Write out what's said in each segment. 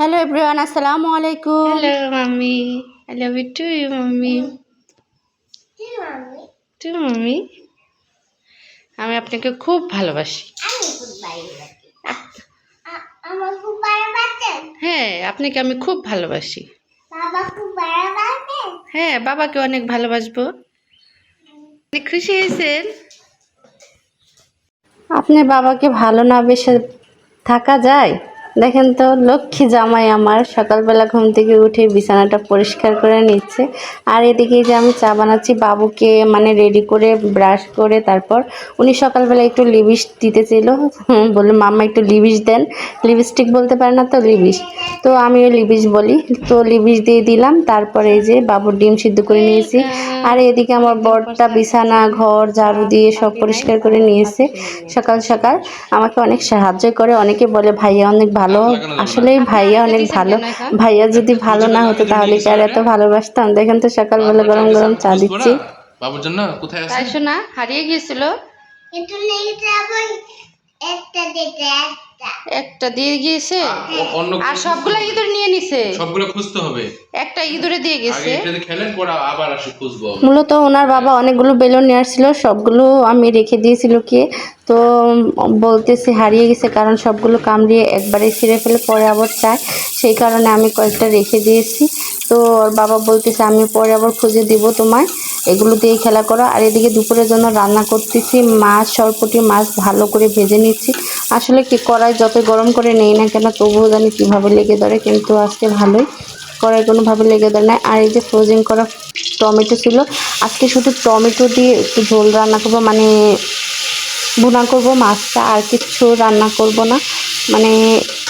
Hello everyone আসসালামু আলাইকুম hello mummy I love you too you mummy too mummy আমি আপনাকে খুব ভালোবাসি। হ্যাঁ আপনাকে আমি খুব ভালোবাসি। বাবা খুব ভালোবাসেন? হ্যাঁ বাবাকে অনেক ভালোবাসবো। আপনি খুশি হয়েছেন? আপনার বাবাকে ভালো না বেসে থাকা যায়? দেখেন তো লক্ষ্মী জামাই আমার সকালবেলা ঘুম থেকে উঠে বিছানাটা পরিষ্কার করে নিচ্ছে। আর এদিকে যে আমি চা বানাচ্ছি বাবুকে মানে রেডি করে ব্রাশ করে তারপর উনি সকালবেলা একটু লিবিস দিতে হুম, বলল মাম্মা একটু লিবিস দেন। লিপস্টিক বলতে পারে না তো লিবিস তো আমিও লিবিস বলি। তো লিবিস দিয়ে দিলাম তারপরে এই যে বাবুর ডিম সিদ্ধ করে নিয়েছি। আর এদিকে আমার বরটা বিছানা ঘর ঝাড়ু দিয়ে সব পরিষ্কার করে নিয়েছে। সকাল সকাল আমাকে অনেক সাহায্য করে। অনেকে বলে ভাইয়া অনেক ভালো আসলেই ভাইয়া অনেক ভালো। ভাইয়া যদি ভালো না হতো তাহলে কি আর এত ভালোবাসতাম? দেখেন তো সকালবেলা গরম গরম চা দিচ্ছি। বাবুর জন্য কোথায় আছে তাই শোনা হারিয়ে গিয়েছিল। একটু দিয়ে গিয়েছে? অন্য আর সবগুলো ইঁদুর নিয়ে নিছে? সবগুলো খুঁজতে হবে। একটা ইঁদুরে দিয়ে আগে গেছে খেলেন পরে আবার আসে খুঁজবো। মূলত ওনার বাবা অনেকগুলো বেলুন নিয়ে আসছিল সবগুলো আমি রেখে দিয়েছিল কি। তো বলতেছি হারিয়ে গেছে কারণ সবগুলো কামড়িয়ে একবারে ছিঁড়ে ফেলে পরে আবার চায়। সেই কারণে আমি কয়েকটা রেখে দিয়েছি। তো ওর বাবা বলতেছে আমি পরে আবার খুঁজে দিব তোমায়। এগুলো দিয়ে খেলা করো। আর এদিকে দুপুরের জন্য রান্না করতেছি। মাছ, সরপটি মাছ ভালো করে ভেজে নিচ্ছি। আসলে কি কড়াই যত গরম করে নেই না কেন তবুও জানি কীভাবে লেগে ধরে, কিন্তু আজকে ভালোই। কড়াই কোনোভাবে লেগে ধরে না আর এই যে ফ্রোজেন করা টমেটো ছিল, আজকে শুধু টমেটো দিয়ে একটু ঝোল রান্না করব মানে ভুনা করব মাছটা। আর কিচ্ছু রান্না করব না। মানে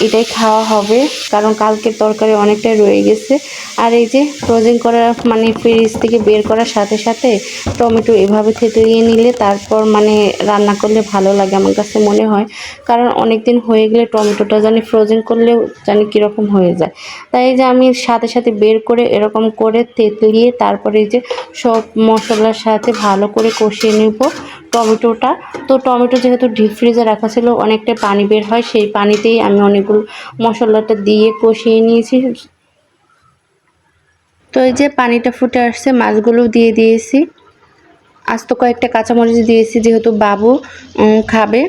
এটাই খাওয়া হবে, কারণ কালকের তরকারি অনেকটাই রয়ে গেছে। আর এই যে ফ্রোজেন করা মানে ফ্রিজ থেকে বের করার সাথে সাথে টমেটো এভাবে থেতলিয়ে নিলে তারপর মানে রান্না করলে ভালো লাগে আমার কাছে মনে হয়। কারণ অনেক দিন হয়ে গেলে টমেটোটা জানি ফ্রোজেন করলেও জানি কীরকম হয়ে যায়। তাই যে আমি সাথে সাথে বের করে এরকম করে তেতলিয়ে তারপরে এই যে সব মশলার সাথে ভালো করে কষিয়ে নেব। টমেটোটা। তো টমেটো যেহেতু ডিপ ফ্রিজে রাখা ছিল, অনেকটা পানি বের হয়, সেই পানিতেই আমি অনেকগুলো মশলাটা দিয়ে কষিয়ে নিয়েছি। তো এই যে পানিটা ফুটে আসছে মাছগুলো দিয়ে দিয়েছি। আজ তো কয়েকটা কাঁচামরিচ দিয়েছি, যেহেতু বাবু খাবে।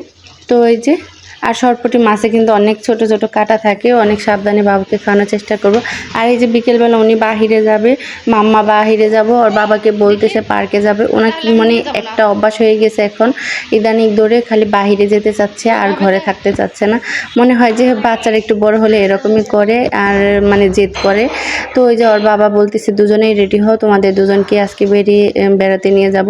তো এই যে আর সরপটি মাছে কিন্তু অনেক ছোট ছোট কাটা থাকে, অনেক সাবধানে বাবুকে খাওয়ানোর চেষ্টা করব। আর এই যে বিকেলবেলা উনি বাহিরে যাবে, মাম্মা বাহিরে যাব আর বাবাকে বলতেছে পার্কে যাবে। ওনার কি মানে একটা অভ্যাস হয়ে গেছে এখন, ইদানিং দৌড়ে খালি বাহিরে যেতে চাচ্ছে আর ঘরে থাকতে চাচ্ছে না। মনে হয় যে বাচ্চারা একটু বড় হলে এরকমই করে আর মানে জেদ করে। তো ওই যে ওর বাবা বলতেছে, দুজনেই রেডি হও, তোমাদের দুজনকে আজকে বেরিয়ে বেড়াতে নিয়ে যাব।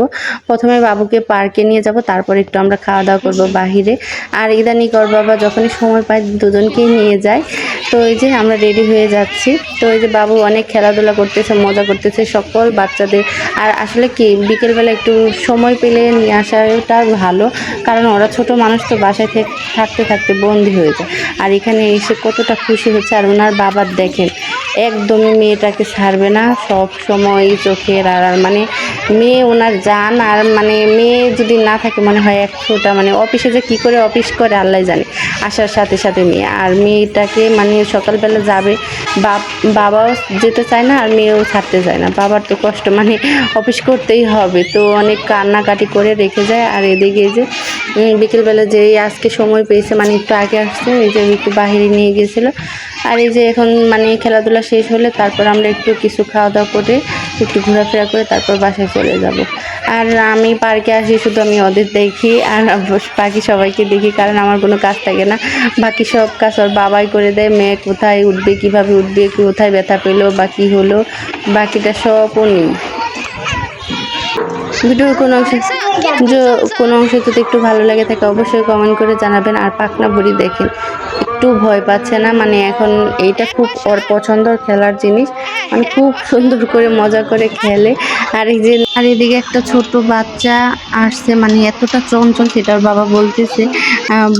প্রথমে বাবুকে পার্কে নিয়ে যাব, তারপর একটু আমরা খাওয়া দাওয়া করব বাহিরে। আর ইদানিক ওর বাবা যখনই সময় পায় দুজনকেই নিয়ে যায়। তো ওই যে আমরা রেডি হয়ে যাচ্ছি। তো ওই যে বাবু অনেক খেলাধুলা করতেছে, মজা করতেছে সকল বাচ্চাদের। আর আসলে কি, বিকেলবেলা একটু সময় পেলে নিয়ে আসাটা ভালো। কারণ ওরা ছোট মানুষ তো বাসায় থেকে থাকতে থাকতে বন্দি হয়ে যায়। আর এখানে এসে কতটা খুশি হচ্ছে। আর ওনার বাবার দেখেন একদমই মেয়েটাকে ছাড়বে না, সব সময় চোখের আর মানে মেয়ে ওনার যান আর মানে মেয়ে যদি না থাকে, মনে হয় একশোটা মানে অফিসে যে কী করে অফিস করে, আল্লাহ জানে। আসার সাথে সাথে মেয়ে আর মেয়েটাকে মানে সকালবেলা যাবে বাবাও যেতে চায় না, আর মেয়েও ছাড়তে চায় না। বাবার তো কষ্ট মানে অফিস করতেই হবে। তো অনেক কান্নাকাটি করে রেখে যায়। আর এদিকে যে বিকেলবেলা যে আজকে সময় পেয়েছে মানে একটু আগে আসছে, এই যে একটু বাহিরে নিয়ে গিয়েছিল আর এই যে এখন মানে খেলাধুলা শেষ হলে তারপর আমরা একটু কিছু খাওয়া দাওয়া করে, একটু ঘোরাফেরা করে তারপর বাসায় চলে যাব। আর আমি পার্কে আসি, শুধু আমি ওদের দেখি আর বাকি সবাইকে দেখি, কারণ আমার কোনো কাজ থাকে না। বাকি সব কাজ ওর বাবাই করে দেয়, মেয়ে কোথায় উঠবে, কীভাবে উঠবে, কোথায় ব্যথা পেল বা কী হলো, বাকিটা সব উনি ভিডিওর কোনো অংশ যে কোনো অংশ যদি একটু ভালো লাগে থাকে অবশ্যই কমেন্ট করে জানাবেন আর পাখনা ভরি দেখেন। একটু ভয় পাচ্ছে না? মানে এখন এইটা খুব ওর পছন্দর খেলার জিনিস। মানে খুব সুন্দর করে মজা করে খেলে। আর এই যে আর এদিকে একটা ছোট বাচ্চা আসছে মানে এতটা চঞ্চল সেটা ওর বাবা বলতেছে।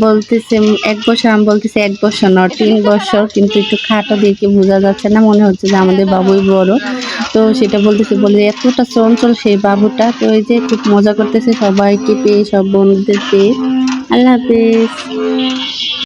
বলতেছে, এক বছর, আমি বলতেছি, এক বছর না তিন বছর। কিন্তু একটু খাটো দেখে বোঝা যাচ্ছে না। মনে হচ্ছে যে আমাদের বাবুই বড়। তো সেটা বলতেছে, বলে এতটা চঞ্চল সেই বাবুটা, তো ওই যে খুব মজা করতেছে সবাইকে পেয়ে, সব বন্ধুদের পেয়ে। আল্লাহ হাফিজ।